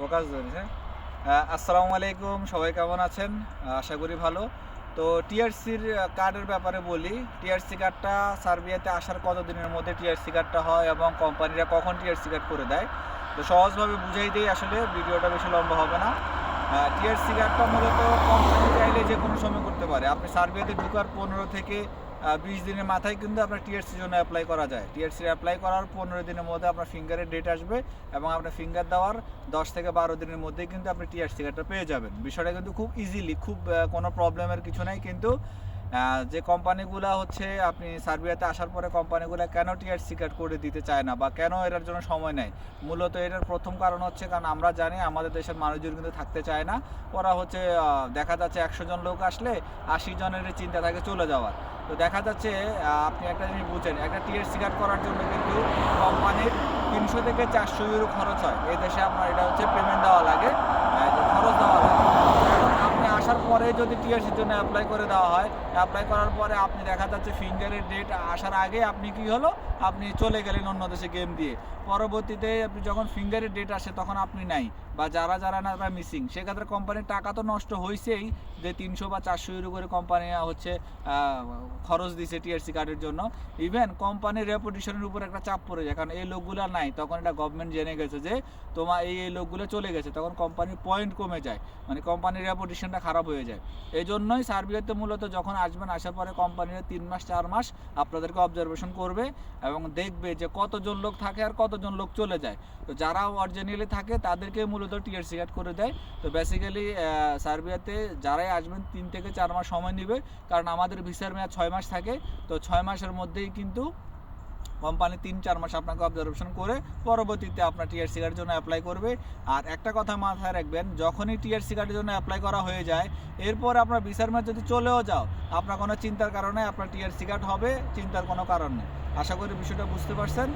Focus ধরেছে আসসালামু আলাইকুম, সবাই কেমন আছেন? আশা করি ভালো। তো টিআরসির কার্ডের ব্যাপারে বলি। টিআরসি কার্ডটা সার্বিয়াতে আসার কতদিনের মধ্যে টিআরসি কার্ডটা হয় এবং কোম্পানিরা কখন টিআরসি কার্ড করে দেয়? তো সহজভাবে বুঝাই দিই আসলে, ভিডিওটা বেশি লম্বা হবে না। টিআরসি কার্ডটা মূলত কোম্পানি চাইলে যে কোনো সময় করতে পারে। আপনি সার্বিয়াতে ঢুকার পনেরো থেকে বিশ দিনের মাথায় কিন্তু আপনার টিআরসির জন্য অ্যাপ্লাই করা যায়। টিআরসি অ্যাপ্লাই করার পনেরো দিনের মধ্যে আপনার ফিঙ্গারের ডেট আসবে এবং আপনার ফিঙ্গার দেওয়ার দশ থেকে বারো দিনের মধ্যেই কিন্তু আপনি টিআরসি কার্ডটা পেয়ে যাবেন। বিষয়টা কিন্তু খুব ইজিলি খুব কোনো প্রবলেমের কিছু নাই, কিন্তু যে কোম্পানিগুলো হচ্ছে আপনি সার্বিয়াতে আসার পরে কোম্পানিগুলো কেন টিআরসি কার্ড করে দিতে চায় না বা কেন এটার জন্য সময় নেয়? মূলত এটার প্রথম কারণ হচ্ছে, কারণ আমরা জানি আমাদের দেশের মানুষজন কিন্তু থাকতে চায় না। ওরা হচ্ছে দেখা যাচ্ছে একশো জন লোক আসলে আশি জনের চিন্তা থাকে চলে যাওয়ার। তো দেখা যাচ্ছে আপনি একটা জিনিস বুঝেন, একটা টিআরসি কার্ড করার জন্য কিন্তু কোম্পানির তিনশো থেকে চারশো ইউরো খরচ হয়। এই দেশে আপনার এটা হচ্ছে পেমেন্ট দেওয়া লাগে। পরে যদি টিআরসির জন্য অ্যাপ্লাই করে দেওয়া হয় অ্যাপ্লাই করার পরে আপনি দেখা যাচ্ছে ফিঙ্গারের ডেট আসার আগে আপনি কি হলো? আপনি চলে গেলেন অন্য দেশে গেম দিয়ে। পরবর্তীতে আপনি যখন ফিঙ্গারের ডেট আসে তখন আপনি নাই বা যারা যারা না তারা মিসিং সেক্ষেত্রে কোম্পানির টাকা তো নষ্ট হয়েছেই যে তিনশো বা চারশো ইউরো করে কোম্পানি হচ্ছে খরচ দিছে টিআরসি কার্ডের জন্য। ইভেন কোম্পানির রেপুটেশনের উপর একটা চাপ পড়ে যায়। কারণ এই লোকগুলো নাই। তখন এটা গভর্নমেন্ট জেনে গেছে যে তোমার এই এই লোকগুলো চলে গেছে। তখন কোম্পানির পয়েন্ট কমে যায়। মানে কোম্পানির রেপুটেশনটা খারাপ হয়ে যায়। এই জন্যই সার্বিয়াতে মূলত যখন আসবেন, আসার পরে কোম্পানির তিন মাস, চার মাস আপনাদেরকে অবজারভেশন করবে এবং দেখবে যে কতজন লোক থাকে আর কতজন লোক চলে যায়। তো যারা অরিজিনালি থাকে, তাদেরকে মূলত টিআরসি কার্ড করে দেয়। তো বেসিক্যালি সার্বিয়াতে যারাই আসবেন, তিন থেকে চার মাস সময় নেবে। কারণ আমাদের ভিসার মেয়াদ ছয় মাস থাকে। তো ছয় মাসের মধ্যেই কিন্তু কোম্পানি তিন, চার মাস আপনাকে অবজারভেশন করে পরবর্তীতে আপনার টিআরসি কার্ডের জন্য অ্যাপ্লাই করবে। আর একটা কথা মাথায় রাখবেন, যখনই টিআরসি কার্ডের জন্য অ্যাপ্লাই করা হয়ে যায়, এরপর আপনার ভিসার ম্যাচ যদি চলেও যাও, আপনার কোনো চিন্তার কারণে আপনার টিআরসি কার্ড হবে, চিন্তার কোনো কারণ নেই। আশা করি বিষয়টা বুঝতে পারছেন।